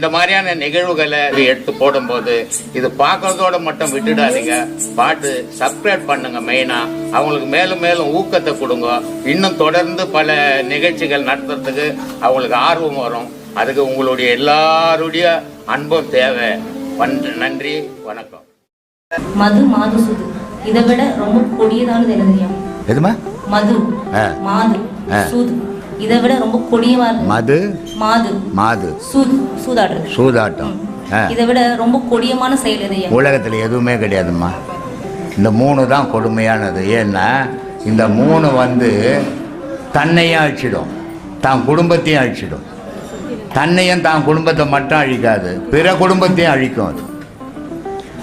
இந்த மாதிரியான நிகழ்வுகளை எடுத்து போடும்போது இது பார்க்கறதோட மட்டும் விட்டுடாதீங்க. பாட்டு சப்ஸ்கிரைப் பண்ணுங்க மெயினா அவங்களுக்கு மேலும் மேலும் ஊக்கத்தை கொடுங்க. இன்னும் தொடர்ந்து பல நிகழ்ச்சிகள் நடத்துறதுக்கு அவங்களுக்கு ஆர்வம் வரும். அதுக்கு உங்களுடைய எல்லாருடைய அன்பும் தேவை. நன்றி வணக்கம். மது மாது சுது. இதை விட ரொம்ப கொடியதானது என்னதுயா எதுமா மது ஆ. மாது. சூது. இதை விட ரொம்ப கொடியவா இருக்கு. மது? மாது. மாது. சூதாட்டம். ஆ. இதை விட ரொம்ப கொடியமான செயல் எதையா உலகத்தில் எதுவுமே கிடையாதும்மா. இந்த மூணு தான் கொடுமையானது. ஏன்னா இந்த மூணு வந்து தன்னையும் அழிச்சிடும். தான் குடும்பத்தையும் அழிச்சிடும். தன்னையும் தான் குடும்பத்தை மட்டும் அழிக்காது. பிற குடும்பத்தையும் அழிக்கும் அது.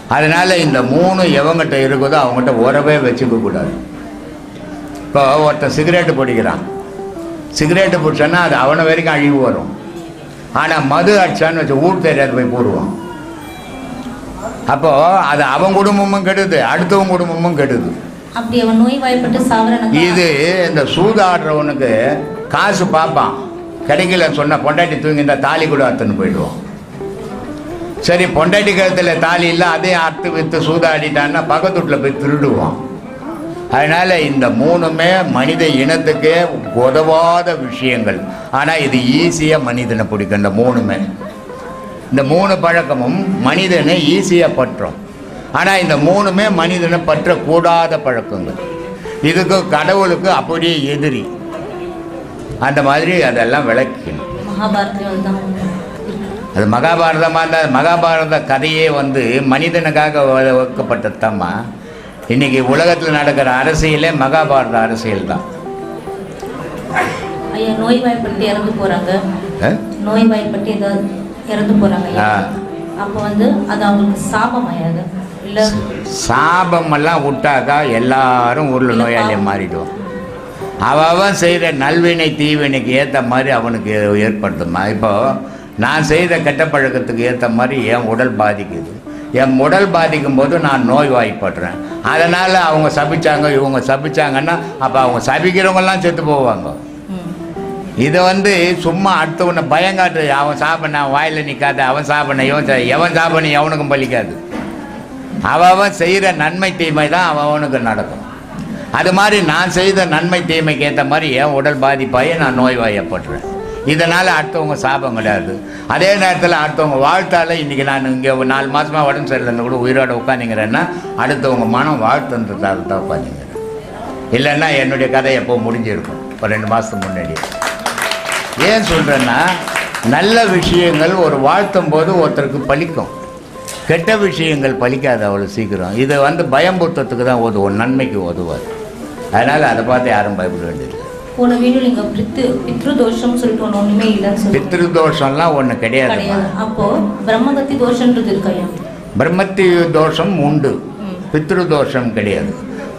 அதனால இந்த மூணு எவங்கிட்ட இருக்குதோ அவங்ககிட்ட உறவே வச்சுக்க கூடாது. இப்போ ஒருத்தன் சிகரெட்டு பிடிக்கிறான். சிகரெட்டு பிடிச்சான்னா அது அவனை வரைக்கும் அழிவு வரும். ஆனால் மது அடிச்சான்னு வச்சு ஊர் தெரியாது போய் போடுவான். அப்போ அது அவன் குடும்பமும் கெடுது அடுத்தவன் குடும்பமும் கெடுது. அப்படி அவன் இது இந்த சூதாடுறவனுக்கு காசு பார்ப்பான் கிடைக்கல சொன்ன பொண்டாட்டி தூங்கி இந்த தாலி கூட அறுத்துன்னு போயிடுவான். சரி பொண்டாட்டி கழுத்துல தாலி இல்லை அதையும் அறுத்து வித்து சூதாடிட்டான்னா பக்கத்து வீட்டில் போய் திருடுவான். அதனால இந்த மூணுமே மனித இனத்துக்கே உதவாத விஷயங்கள். ஆனால் இது ஈஸியாக மனிதனை பிடிக்கும் இந்த மூணுமே. இந்த மூணு பழக்கமும் மனிதனை ஈஸியாக பற்றும். ஆனால் இந்த மூணுமே மனிதனை பற்றக்கூடாத பழக்கங்கள். இதுக்கு கடவுளுக்கு அப்படியே எதிரி. அந்த மாதிரி அதெல்லாம் விளக்கணும். அது மகாபாரதமாக இருந்தால் மகாபாரத கதையே வந்து மனிதனுக்காக வைக்கப்பட்டதம்மா இன்னைக்கு உலகத்தில் நடக்கிற அரசியலே மகாபாரத அரசியல் தான் ஐயா நோய் வாய்ப்பட்டு இறந்து போறாங்க. ஏதாவது போறாங்க. அப்போ வந்து அது அவங்களுக்கு சாபமெல்லாம் விட்டாக்கா எல்லாரும் ஊரில் நோயாளியை மாறிடுவோம். அவன் அவன் செய்கிற நல்வினை தீவினைக்கு ஏற்ற மாதிரி அவனுக்கு ஏற்படுத்துமா? இப்போ நான் செய்த கெட்ட பழக்கத்துக்கு ஏற்ற மாதிரி என் உடல் பாதிக்குது. என் உடல் பாதிக்கும் போது நான் நோய்வாய்ப்படுறேன். அதனால் அவங்க சபிச்சாங்க இவங்க சபிச்சாங்கன்னா அப்போ அவங்க சபிக்கிறவங்கெல்லாம் செத்து போவாங்க. இதை வந்து சும்மா அடுத்தவனை பயங்காட்டு அவன் சாப்பிட வாயில் நிற்காத அவன் சாப்பிட இவன் எவன் சாப்பிட எவனுக்கும் பலிக்காது. அவன் அவன் செய்கிற நன்மை தீமை தான் அவன் அவனுக்கு நடக்கும். அது மாதிரி நான் செய்த நன்மை தீமைக்கு ஏற்ற மாதிரி என் உடல் பாதிப்பாகி நான் நோய்வாயப்படுறேன். இதனால் அடுத்தவங்க சாபம் கிடையாது. அதே நேரத்தில் அடுத்தவங்க வாழ்த்தால் இன்றைக்கி நான் இங்கே ஒரு நாலு மாதமாக உடம்பு சரியில்லைன்னு கூட உயிரோட உட்காந்துங்கிறேன்னா அடுத்தவங்க மனம் வாழ்த்துன்றதால தான் உட்காந்துங்கிறேன் இல்லைன்னா என்னுடைய கதை எப்போ முடிஞ்சிருக்கும்? ஒரு ரெண்டு மாதத்துக்கு முன்னாடி. ஏன் சொல்கிறேன்னா நல்ல விஷயங்கள் ஒரு வாழ்த்தும் போது ஒருத்தருக்கு பலிக்கும் கெட்ட விஷயங்கள் பலிக்காது அவ்வளோ சீக்கிரம். இதை வந்து பயம்புத்தத்துக்கு தான் உதவும் நன்மைக்கு உதவாது அதனால் அதை பார்த்து யாரும் பயப்பட வேண்டியதில்லை. போன பித்ரு சொல்லிட்டு இல்லைன்னு சொல்லி தோஷம்லாம் ஒன்று கிடையாது. கிடையாது. அப்போ பிரம்மகத்தி தோஷன்றது இருக்கு ஐயா பிரம்மத்தி தோஷம் உண்டு. ம். பித்ரு தோஷம் கிடையாது.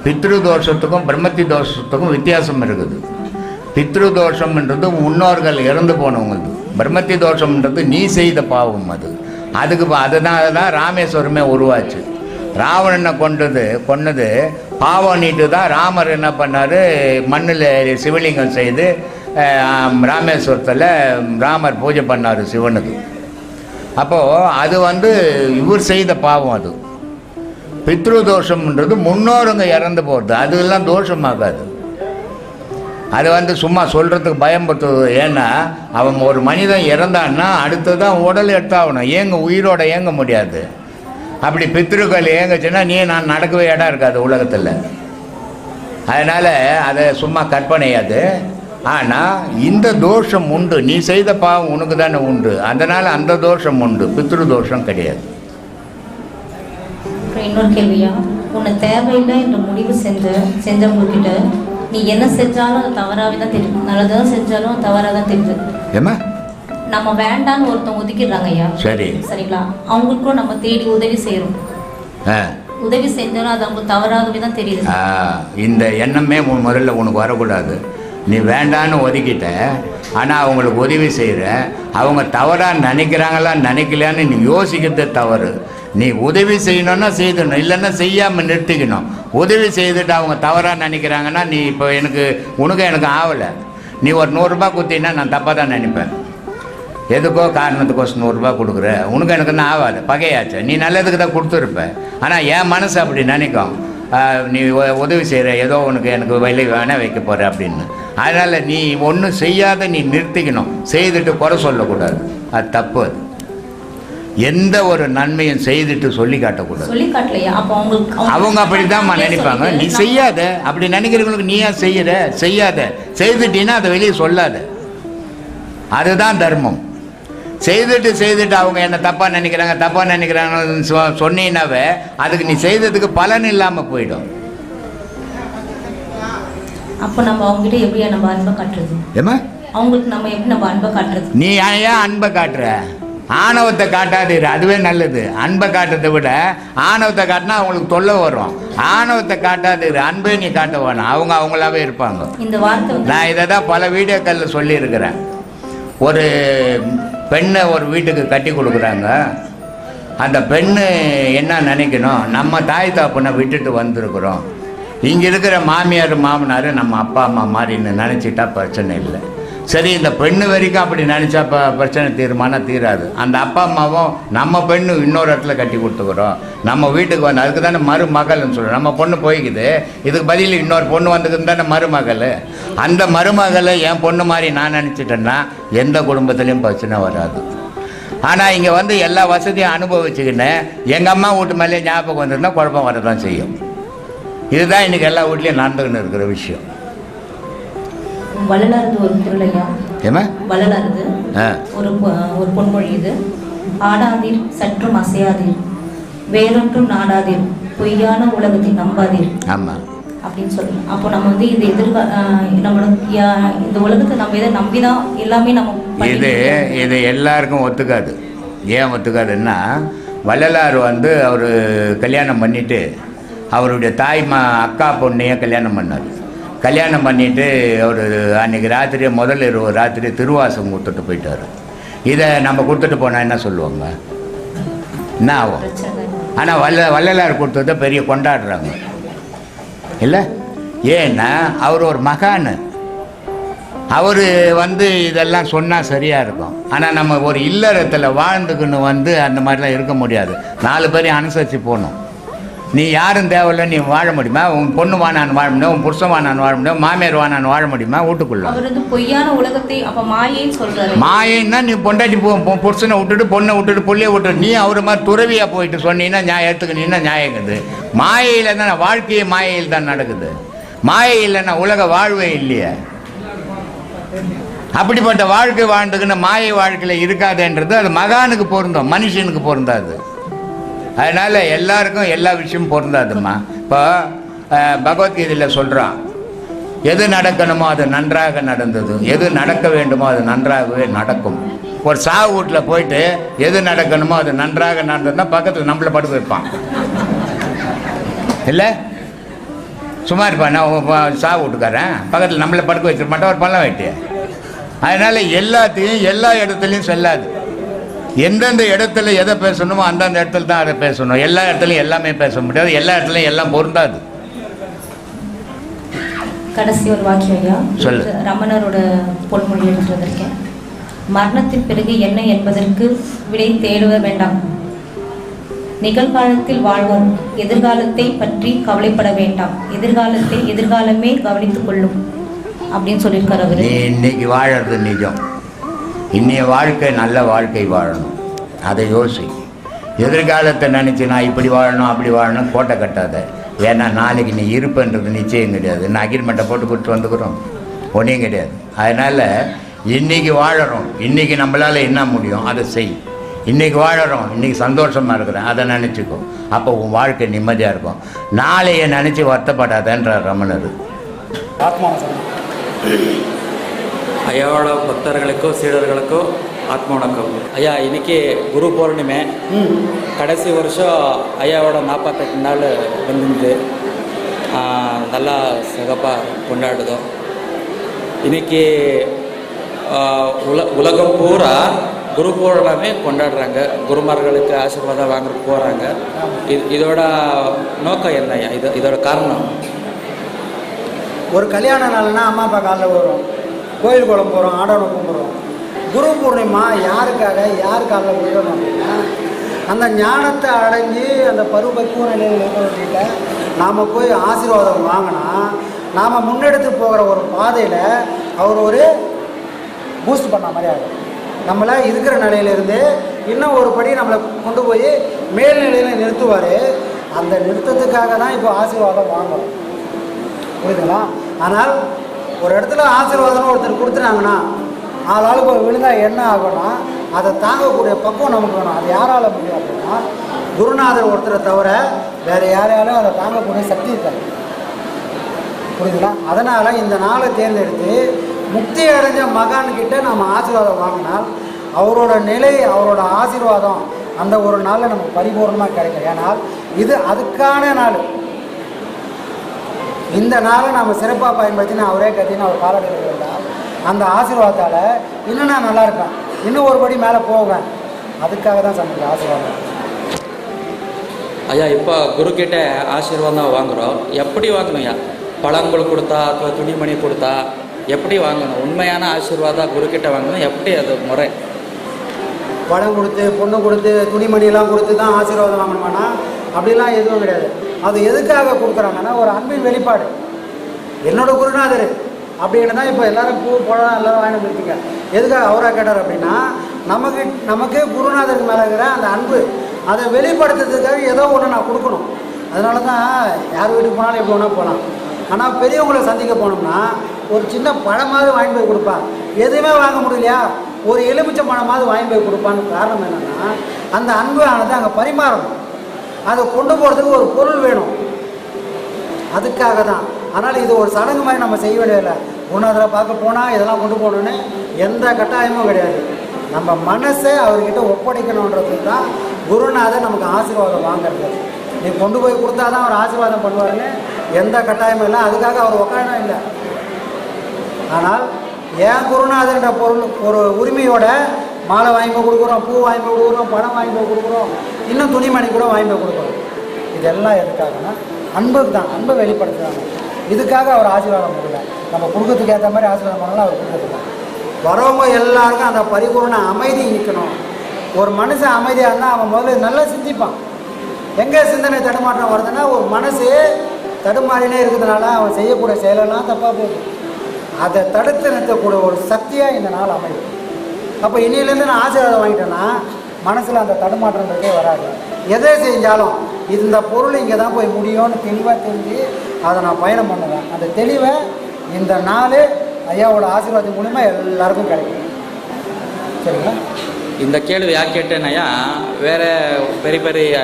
பித்ரு தோஷத்துக்கும் பிரம்மத்தி தோஷத்துக்கும் வித்தியாசம் இருக்குது. பித்ரு தோஷம்ன்றது முன்னோர்கள் இறந்து போனவங்களது பிரம்மத்தி தோஷம்ன்றது நீ செய்த பாவம் அது. அதுக்கு அதனால தான் ராமேஸ்வரமே உருவாச்சு. ராவணனை கொண்டது கொன்னது பாவம் நீட்டு தான் ராமர் என்ன பண்ணார்? மண்ணில் சிவலிங்கம் செய்து ராமேஸ்வரத்தில் ராமர் பூஜை பண்ணார் சிவனுக்கு. அப்போது அது வந்து இவர் செய்த பாவம் அது. பித்ரு தோஷம்ன்றது முன்னோருங்க இறந்து போகிறது அதுலாம் தோஷமாகாது. அது வந்து சும்மா சொல்கிறதுக்கு பயம்படுத்துவது ஏன்னா அவன் ஒரு மனிதன் இறந்தான்னா அடுத்ததான் உடல் எடுத்தாகணும். ஏங்க உயிரோட ஏங்க முடியாது? அப்படி பித்ருக்கள் ஏங்குச்சுன்னா நீ நான் நடக்கவே இடம் இருக்காது உலகத்தில். அதனால் அதை சும்மா கற்பனை அது. ஆனால் இந்த தோஷம் உண்டு. நீ செய்த பாவம் உனக்கு தானே உண்டு. அதனால் அந்த தோஷம் உண்டு. பித்ரு தோஷம் கிடையாது. இன்னொரு கேள்வியா? உன்னை தேவையில்லை என்ற முடிவு செஞ்ச செஞ்சவங்க கிட்ட நீ என்ன செஞ்சாலும் அது தவறாவே தான் தெரியும். நல்லதாக செஞ்சாலும் தவறாக தான் தெரியுது. ஏம்மா? நம்ம வேண்டான்னு ஒருத்தவங்க ஒதுக்கிடுறாங்க ஐயா. சரி. சரிங்களா? அவங்களுக்கும் நம்ம தேடி உதவி செய்யறோம். ஆ. உதவி செஞ்சாலும் அது அவங்களுக்கு தவறாகவே தான் தெரியுது. இந்த எண்ணமே உன் முதல்ல உனக்கு வரக்கூடாது. நீ வேண்டான்னு ஒதுக்கிட்ட ஆனால் அவங்களுக்கு உதவி செய்கிற அவங்க தவறாக நினைக்கிறாங்களா நினைக்கலையான்னு நீ யோசிக்கிறது தவறு. நீ உதவி செய்யணும்னா செய்தணும் இல்லைன்னா செய்யாமல் நிறுத்திக்கணும். உதவி செய்துட்டு அவங்க தவறாக நினைக்கிறாங்கன்னா நீ இப்போ எனக்கு உனக்கு எனக்கு ஆகலை நீ ஒரு நூறுரூபா குத்தினா நான் தப்பாக தான் நினைப்பேன். எதுக்கோ காரணத்துக்கோசம் நூறுரூபா கொடுக்குற? உனக்கு எனக்கு என்ன ஆகாது பகையாச்சு. நீ நல்லதுக்கு தான் கொடுத்துருப்ப. ஆனால் என் மனசு அப்படி நினைக்கும். நீ உ- உதவி செய்கிற ஏதோ உனக்கு எனக்கு விலை வேணால் வைக்க போகிற அப்படின்னு. அதனால் நீ ஒன்றும் செய்யாத நீ நிறுத்திக்கணும். செய்துட்டு குறை சொல்லக்கூடாது. அது தப்பு அது. எந்த ஒரு நன்மையும் செய்துட்டு சொல்லி காட்டக்கூடாது. அவங்க அப்படிதாம்மா நினைப்பாங்க. நீ செய்யாத. அப்படி நினைக்கிறவங்களுக்கு நீ ஏன் செய்யற? செய்யாத. செய்துட்டீன்னா அதை வெளியே சொல்லாத. அதுதான் தர்மம். செய்துட்டு செய்துட்டு அவங்க என்ன தப்பாக நினைக்கிறாங்க தப்பாக நினைக்கிறாங்கன்னு சொ சொன்னீங்கன்னாவே அதுக்கு நீ செய்ததுக்கு பலன் இல்லாமல் போயிடும். அப்போ நம்ம அவங்ககிட்ட எப்படியா நம்ம அன்பை காட்டுறது? ஏமா அவங்களுக்கு நம்ம எப்படி நம்ம அன்பை காட்டுறது? நீ ஏன் அன்பை காட்டுற? ஆணவத்தை காட்டாதீரு அதுவே நல்லது. அன்பை காட்டுறதை விட ஆணவத்தை காட்டினா அவங்களுக்கு தொல்லை வரும். ஆணவத்தை காட்டாதீரு அன்பை நீ காட்ட வேணாம். அவங்க அவங்களாவே இருப்பாங்க. இந்த வார்த்தை நான் இதை தான் பல வீடியோக்களில் சொல்லியிருக்கிறேன். ஒரு பெண்ணை ஒரு வீட்டுக்கு கட்டி கொடுக்குறாங்க. அந்த பெண்ணு என்ன நினைக்கணும்? நம்ம தாய் தாப்பனை விட்டுட்டு வந்திருக்கிறோம். இங்கே இருக்கிற மாமியார் மாமனார் நம்ம அப்பா அம்மா மாதிரின்னு நினச்சிட்டா பிரச்சனை இல்லை. சரி இந்த பெண்ணு வரைக்கும் அப்படி நினச்சா இப்போ பிரச்சனை தீருமானா தீராது. அந்த அப்பா அம்மாவும் நம்ம பெண்ணு இன்னொரு இடத்துல கட்டி கொடுத்துக்கிறோம். நம்ம வீட்டுக்கு வந்து அதுக்கு தானே மருமகள்னு சொல்கிறோம் நம்ம பொண்ணு போய்க்குது. இதுக்கு பதில் இன்னொரு பொண்ணு வந்துக்குது தானே மருமகள். அந்த மருமகளை என் பொண்ணு மாதிரி நான் நினச்சிட்டேன்னா எந்த குடும்பத்துலேயும் பிரச்சனை வராது. ஆனால் இங்கே வந்து எல்லா வசதியும் அனுபவிச்சுக்கின்னு எங்கள் அம்மா வீட்டு மேலே ஞாபகம் வந்ததுன்னா குழப்பம் வரதான் செய்யும். இதுதான் இன்றைக்கி எல்லா வீட்லேயும் நடந்துக்கின்னு இருக்கிற விஷயம். வள்ளலாரது ஒரு குரல் ஐயா. ஏமா வள்ளலாரது. ஒரு ஒரு பொன்மொழி இது. ஆடாதீர் சற்றும் அசையாதீர். வேறொன்றும் நாடாதீர். பொய்யான உலகத்தை நம்பாதீர். ஆமாம் அப்படின்னு சொல்லலாம் அப்போ நம்ம வந்து இது எதிர்கா நம்மளோட இந்த உலகத்தை நம்ம இதை நம்பி தான் எல்லாமே நம்ம இது. இது எல்லாருக்கும் ஒத்துக்காது. ஏன் ஒத்துக்காதுன்னா வள்ளலார் வந்து அவர் கல்யாணம் பண்ணிட்டு அவருடைய தாய் மா அக்கா பொண்ணையே கல்யாணம் பண்ணார். கல்யாணம் பண்ணிட்டு அவர் அன்றைக்கி ராத்திரி முதல் இரவு ராத்திரி திருவாசம் கொடுத்துட்டு போயிட்டார். இதை நம்ம கொடுத்துட்டு போனால் என்ன சொல்லுவாங்க? என்ன ஆகும்? ஆனால் வல்ல வள்ளலார் கொடுத்ததை பெரிய கொண்டாடுறாங்க. இல்லை? ஏன்னா அவர் ஒரு மகான். அவர் வந்து இதெல்லாம் சொன்னால் சரியாக இருக்கும். ஆனால் நம்ம ஒரு இல்லறத்தில் வாழ்ந்துக்குன்னு வந்து அந்த மாதிரிலாம் இருக்க முடியாது. நாலு பேரையும் அனுசரித்து போகணும். நீ யாரும் தேவையில்ல நீ வாழ முடியுமா? உன் பொண்ணு வானான்னு வாழ முடியும் உன் புருஷன் வானான்னு வாழ முடியும் மாமியார் வானான்னு வாழ முடியுமா? வீட்டுக்குள்ள. அவர் வந்து பொய்யான உலகத்தை அப்ப மாயைன்னு சொல்றாரு. மாயன்னா நீ பொண்டாட்டி போ புருஷனை விட்டுட்டு பொண்ணை விட்டுட்டு புள்ளைய விட்டுட்டு நீ அவர் மாதிரி துறவியா போயிட்டு சொன்னீங்கன்னா நியாயம் எடுத்துக்கினீங்கன்னா நியாயங்குது மாயையில் தானே வாழ்க்கையே மாயையில் தான் நடக்குது. மாயை இல்லைன்னா உலக வாழ்வே இல்லையே. அப்படிப்பட்ட வாழ்க்கை வாழ்ந்துக்குன்னு மாயை வாழ்க்கையில் இருக்காதுன்றது அது மகானுக்கு பொருந்தும் மனுஷனுக்கு பொருந்தாது. அதனால் எல்லாருக்கும் எல்லா விஷயமும் பொருந்தாதும்மா. இப்போ பகவத்கீதையில் சொல்கிறான் எது நடக்கணுமோ அது நன்றாக நடந்தது. எது நடக்க வேண்டுமோ அது நன்றாகவே நடக்கும். ஒரு சாவு வீட்டில் போயிட்டு எது நடக்கணுமோ அது நன்றாக நடந்ததுன்னா பக்கத்தில் நம்மளை படுக்க வைப்பான். இல்லை? சும்மா இருப்பான். நான் சாவு வீட்டுக்காரன். பக்கத்தில் நம்மளை படுக்க வச்சிருப்பான் ஒரு பழம் வெட்டி அதனால் எல்லாத்தையும் எல்லா இடத்துலையும் செல்லாது. எந்தெந்த இடத்துல எதை பேசணுமோ அந்தந்த இடத்துல தான் அதை பேசணும். எல்லா இடத்துலையும் எல்லாமே பேச முடியாது. எல்லா இடத்துலையும் எல்லாம் பொருந்தாது. கடைசி ஒரு வாக்கியம் ஐயா. சொல்லு. ரமணரோட பொன்மொழி எடுத்து வந்திருக்கேன் மரணத்தின் பிறகு என்ன என்பதற்கு விடை தேடுவ வேண்டாம். நிகழ்காலத்தில் வாழ்வோம் எதிர்காலத்தை பற்றி கவலைப்பட வேண்டாம். எதிர்காலத்தை எதிர்காலமே கவனித்துக் கொள்ளும். அப்படின்னு சொல்லியிருக்காரு அவரு. இன்னைக்கு வாழறது நிஜம். இன்னைய வாழ்க்கை நல்ல வாழ்க்கை வாழணும். அதை யோசி. எதிர்காலத்தை நினச்சி நான் இப்படி வாழணும் அப்படி வாழணும் கோட்டை கட்டாத. ஏன்னா நாளைக்கு நீ இருப்புன்றது நிச்சயம் கிடையாது. நான் அக்ரிமெண்ட்டை போட்டு கொடுத்து வந்துக்கிறோம். ஒன்றையும் கிடையாது. அதனால் இன்னைக்கு வாழறோம். இன்றைக்கி நம்மளால் என்ன முடியும்? அதை செய். இன்றைக்கி வாழறோம். இன்றைக்கி சந்தோஷமாக இருக்கிறேன். அதை நினச்சிக்கோ. அப்போ உன் வாழ்க்கை நிம்மதியாக இருக்கும். நாளையை நினச்சி வருத்தப்படாதன்ற ரமணர். ஐயாவோட பக்தர்களுக்கும் சீடர்களுக்கும் ஆத்ம வணக்கம் ஐயா இன்னைக்கு குரு பௌர்ணிமே. கடைசி வருஷம் ஐயாவோட நாற்பத்தெட்டு நாள் வந்துருந்து நல்லா சிறப்பாக கொண்டாடுதோம் இன்னைக்கு உல உலகம் பூரா குரு பௌர்ணமே கொண்டாடுறாங்க. குருமார்களுக்கு ஆசீர்வாதம் வாங்குறதுக்கு போகிறாங்க இது இதோட நோக்கம் என்னையா இது இதோட காரணம்? ஒரு கல்யாண நாள்னா அம்மா அப்பா காலில் வரும் கோயில் குளம் போகிறோம் ஆடவனை கும்பிட்றோம் குரு பூர்ணிமா யாருக்காக யார் காலில் அப்படின்னா அந்த ஞானத்தை அடைஞ்சு அந்த பருவக்குவ நிலையில் இருக்கிறவங்கிட்ட நாம் போய் ஆசீர்வாதம் வாங்கினா நாம் முன்னெடுத்து போகிற ஒரு பாதையில் அவர் ஒரு பூஸ்ட் பண்ண மாதிரி ஆகும். நம்மளை இருக்கிற நிலையிலிருந்து இன்னும் ஒரு படி நம்மளை கொண்டு போய் மேல்நிலையில் நிறுத்துவார். அந்த நிறுத்தத்துக்காக தான் இப்போ ஆசீர்வாதம் வாங்குறோம். புரியுதுங்களா? ஆனால் ஒரு இடத்துல ஆசீர்வாதம் ஒருத்தர் கொடுத்துட்டாங்கன்னா ஆளாளுக்கு ஆளுக்கு விழுந்தா என்ன ஆகும்னா அதை தாங்கக்கூடிய பக்குவம் நமக்கு வேணும். அது யாரால முடியும் அப்படின்னா குருநாதர் ஒருத்தரை தவிர வேற யாரையாலும் அதை தாங்கக்கூடிய சக்தி இருக்காது புரியுதுங்களா? அதனால் இந்த நாளை தேர்ந்தெடுத்து முக்தி அடைஞ்ச மகான்கிட்ட நம்ம ஆசீர்வாதம் வாங்கினால் அவரோட நிலை அவரோட ஆசீர்வாதம் அந்த ஒரு நாளில் நமக்கு பரிபூர்ணமாக கிடைக்கும். ஏன்னால் இது அதுக்கான நாள். இந்த நாளை நம்ம சிறப்பாக பயன்படுத்தினா அவரே கத்தின்னு அவர் காலடியில் இருந்தால் அந்த ஆசீர்வாதத்தால் இன்னும் நான் நல்லா இருப்பேன் இன்னும் ஒரு படி மேலே போவேன் அதுக்காக தான் சமைக்க ஆசீர்வாதம் ஐயா இப்போ குருக்கிட்ட ஆசீர்வாதம் வாங்குகிறோம் எப்படி வாங்கணும்யா பழங்கள் கொடுத்தா ಅಥವಾ துணிமணி கொடுத்தா எப்படி வாங்கணும் உண்மையான ஆசீர்வாதம் குருக்கிட்ட வாங்கணும் எப்படி அது முறை படம் கொடுத்து பொண்ணு கொடுத்து துணிமணியெல்லாம் கொடுத்து தான் ஆசீர்வாதம் வாங்கணுமானா அப்படிலாம் எதுவும் கிடையாது. அது எதுக்காக கொடுக்குறாங்கன்னா ஒரு அன்பின் வெளிப்பாடு. என்னோட குருநாதர் அப்படின்னு தான் இப்போ எல்லாரும் பூ பழம் எல்லாரும் வாங்கிட்டு வந்துருக்கீங்க. எதுக்காக அவராக கேட்டார் அப்படின்னா நமக்கு நமக்கு குருநாதருக்கு மேலே இருக்கிற அந்த அன்பு அதை வெளிப்படுத்துறதுக்காக ஏதோ ஒன்று நான் கொடுக்கணும். அதனால தான் யார் வீட்டுக்கு போனாலும் எப்படி வேணால் போகலாம் ஆனால் பெரியவங்களை சந்திக்க போனோம்னா ஒரு சின்ன பழமாவது வாங்கி போய் கொடுப்பான் எதுவுமே வாங்க முடியலையா? ஒரு எலுமிச்சை பழமாவது வாங்கி போய் கொடுப்பான்னு காரணம் என்னென்னா அந்த அன்பு ஆனது அங்கே பரிமாறணும். அதை கொண்டு போகிறதுக்கு ஒரு பொருள் வேணும். அதுக்காக தான் அதனால் இது ஒரு சடங்கு மாதிரி நம்ம செய்ய வேண்டியதில்லை. குருநாதரை பார்க்க போனால் இதெல்லாம் கொண்டு போகணுன்னு எந்த கட்டாயமும் கிடையாது. நம்ம மனசை அவர்கிட்ட ஒப்படைக்கணுன்றது தான் குருநாதர் நமக்கு ஆசீர்வாதம் வாங்குறது. நீ கொண்டு போய் கொடுத்தா தான் அவர் ஆசீர்வாதம் பண்ணுவாருன்னு எந்த கட்டாயமும் இல்லை. அதுக்காக அவர் உட்காரணும் இல்லை. ஆனால் ஏன் குருநாதர்ன்ற பொருள் ஒரு உரிமையோட மாலை வாங்கி போய் கொடுக்குறோம் பூ வாங்கி போய் கொடுக்குறோம் பணம் வாங்கி போய் கொடுக்குறோம். இன்னும் துணிமணி கூட வாங்கி போய் கொடுக்குறோம். இதெல்லாம் எதுக்காகனா அன்புக்கு தான் அன்பை வெளிப்படுத்துகிறாங்க இதுக்காக அவர் ஆசீர்வாதம் பண்ணல நம்ம குடும்பத்துக்கு ஏற்ற மாதிரி ஆசீர்வாதம் பண்ணலாம் அவர் கொடுக்கறதுல வரவங்க எல்லாருக்கும் அந்த பரிபூர்ண அமைதி நிற்கணும் ஒரு மனுஷன் அமைதியாக இருந்தால் அவன் முதல்ல நல்லா சிந்திப்பான். எங்கே சிந்தனை தடுமாற்றம் வருதுன்னா ஒரு மனசு தடுமாறினே இருக்கிறதுனால அவன் செய்யக்கூடிய செயலெல்லாம் தப்பாக போகுது. அதை தடுத்து நிறுத்தக்கூடிய ஒரு சக்தியாக இந்த நாள் அமையும். அப்போ இன்னிலேருந்து நான் ஆசீர்வாதம் வாங்கிட்டேன்னா மனசில் அந்த தடுமாற்றன்றதே வராது. எதை செஞ்சாலும் இந்த பொருள் இங்கே தான் போய் முடியும்னு தெளிவாக தெரிஞ்சு அதை நான் பயணம் பண்ணுவேன். அந்த தெளிவை இந்த நாள் ஐயாவோட ஆசீர்வாதம் மூலிமா எல்லாருக்கும் கிடைக்கும். சரிங்களா? இந்த கேள்வி யார் கேட்டேன்னாயா வேறு பெரிய பெரிய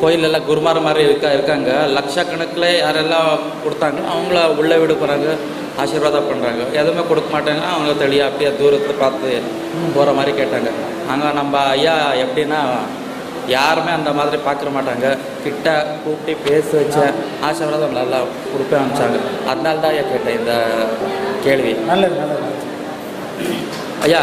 கோயிலெல்லாம் குருமார் மாதிரி இருக்கா இருக்காங்க. லட்சக்கணக்கில் யாரெல்லாம் கொடுத்தாங்க அவங்கள உள்ளே விட போகிறாங்க ஆசீர்வாதம் பண்ணுறாங்க. எதுவுமே கொடுக்க மாட்டாங்க. அவங்க தெளிவாக அப்படியே தூரத்தில் பார்த்து போகிற மாதிரி கேட்டாங்க. அங்கே நம்ம ஐயா எப்படின்னா யாருமே அந்த மாதிரி பார்க்க மாட்டாங்க. கிட்ட கூப்பிட்டு பேச வச்ச ஆசீர்வாதம் நல்லா கொடுப்பேன் அனுப்பிச்சாங்க. அதனால தான் ஐயா கேட்டேன் இந்த கேள்வி. நல்லது. ஐயா